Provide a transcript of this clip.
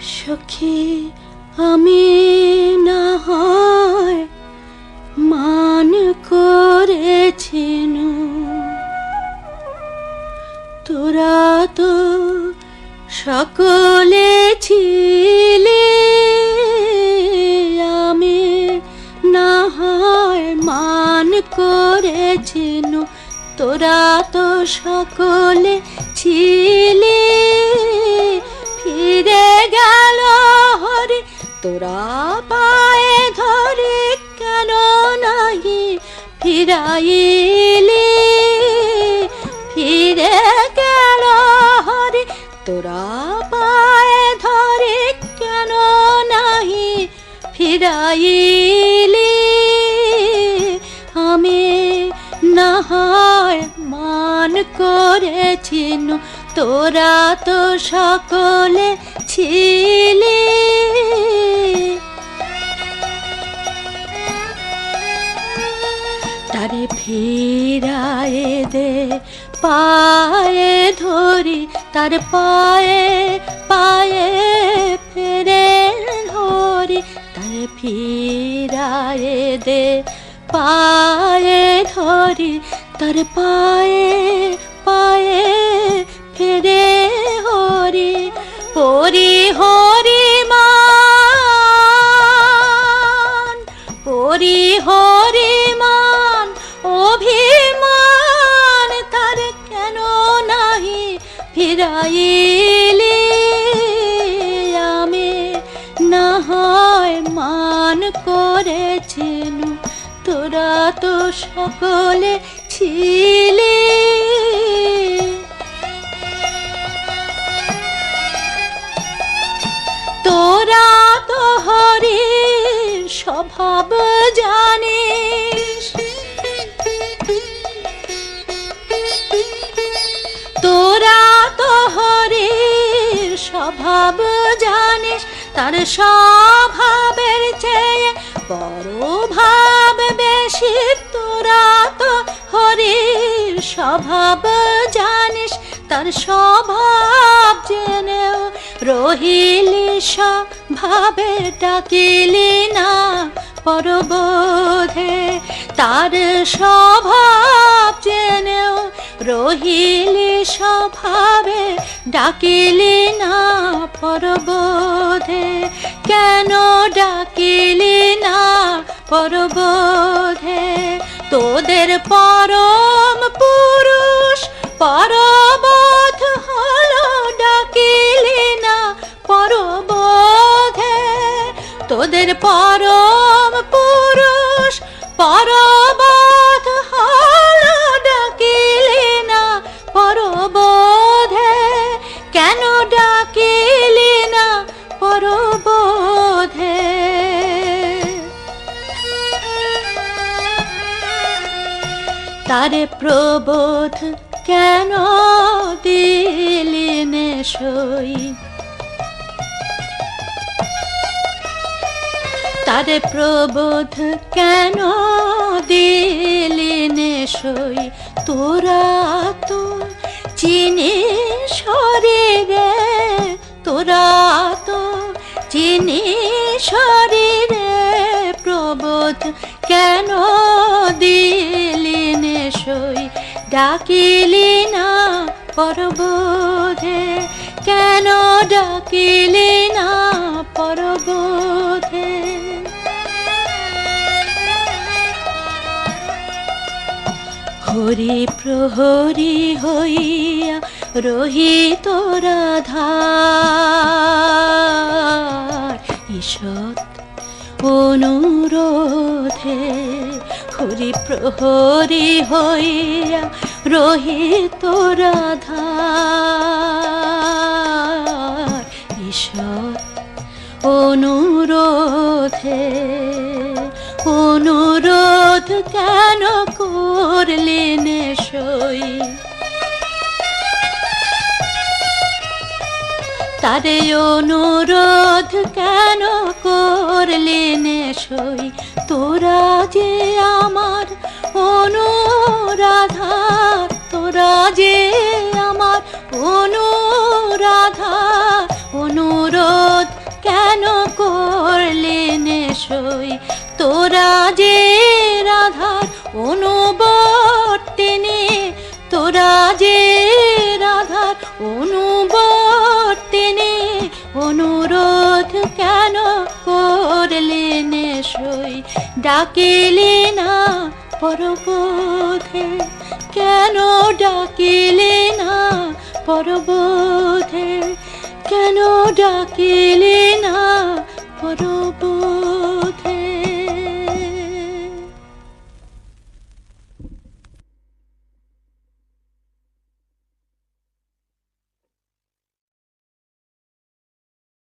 বুঝি আমি না হয় মান করেছিন। তোরা তো সকলে ছিলে, আমি না হয় মান করেছিন। তোরা তো সকলে ছিলে। ফিরে গেল হরি, তোরা পায়ে ধরে কেন নাহি? ফিরাইলি, ফিরে গেল হরি, তোরা পায়ে ধরে কেন নাহি? ফিরাইলি, আমি না হয় মান করেছিন। তোরা তো সকলে ছিলি। তারে ফিরায়ে দে, পায়ে ধরি, তার পায়ে পায়ে ফেরে ধরি। তার ফিরায়ে দে, পায়ে ধরি, তার পায়ে পায়ে ফেরে হরি হরি হরি মান। হরি হরি মান, অভিমান তার কেন নাহি? ফিরাইলি আমি, না মান করেছেন তোরা তো সকলে ছিলি। স্বভাব জানিস, তার স্বভাবের চেয়ে বড় ভাব বেশি। তোরা তো হরির স্বভাব জানিস, তার স্বভাব জেনেও রহিলি স্বভাবে ডাকিলি না পরবোধে। তার স্বভাব রহিলি স্বভাবে ডাকিলি না পরবোধে। কেন ডাকিলি না পরবোধে? তোদের পরম পুরুষ পরবোধ হলো ডাকিলি না পরবোধে। তোদের পরম পুরুষ পরবোধ তারে প্রবোধ কেন দিলি নে সই? তারে প্রবোধ কেন দিলি নে সই? তোরা তো চিনি শরীরে, তোরা তো চিনি শরীরে প্রবোধ কেন ডাকিলি না পরবোধে? কেন ডাকিলি না পরবোধে? হরি প্রহরী হইয়া রহিত রাধার ঈষৎ অনুরোধে হরি প্রহরী হইয়া রহিত রাধার ঈষৎ অনুরোধে, অনুরোধ কেন করলেন সই? তারে অনুরোধ কেন করলেনে সই তোরা যে আমার অনুরাধা তোরা যে আমার অনুরাধা অনুরোধ কেন করলেনে সই তোরা যে রাধার অনুরোধ ডাকিলে না পরবোধে? কেন ডাকিলে না পরবোধে? কেন ডাকিলে না পরবোধে